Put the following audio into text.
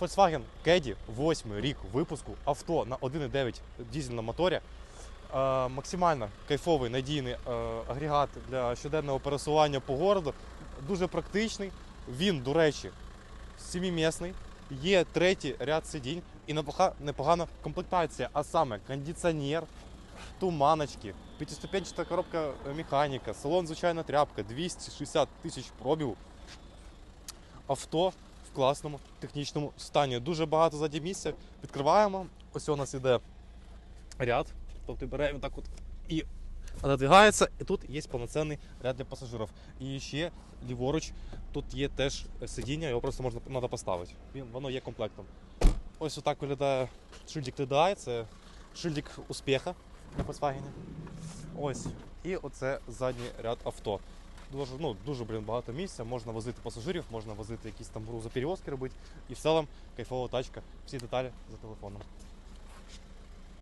Volkswagen Caddy, 8 рік випуску, авто на 1,9 дизель на моторі. Е, максимально кайфовий надійний е, агрегат для щоденного пересування по городу. Дуже практичний. Він, до речі, сімімісний. Є третій ряд сидінь і непогана комплектація, а саме кондиціонер, туманочки, п'ятиступенчата коробка е, механіка, салон, звичайна тряпка, 260 тисяч пробігу. Авто класному технічному стані. Дуже багато ззаді місця. Відкриваємо. Ось у нас іде ряд. Тобто беремо так от і надвигається. І тут є повноцінний ряд для пасажирів. І ще ліворуч тут є теж сидіння, його просто можна треба поставити. Він, воно є комплектом. Ось отак виглядає шильдик TDI, це шильдик успіха на Volkswagen. Ось. І оце задній ряд авто. Дуже, ну, дуже блін, багато місця, можна возити пасажирів, можна возити якісь там грузоперевозки робити. І в цілому кайфова тачка. Всі деталі за телефоном.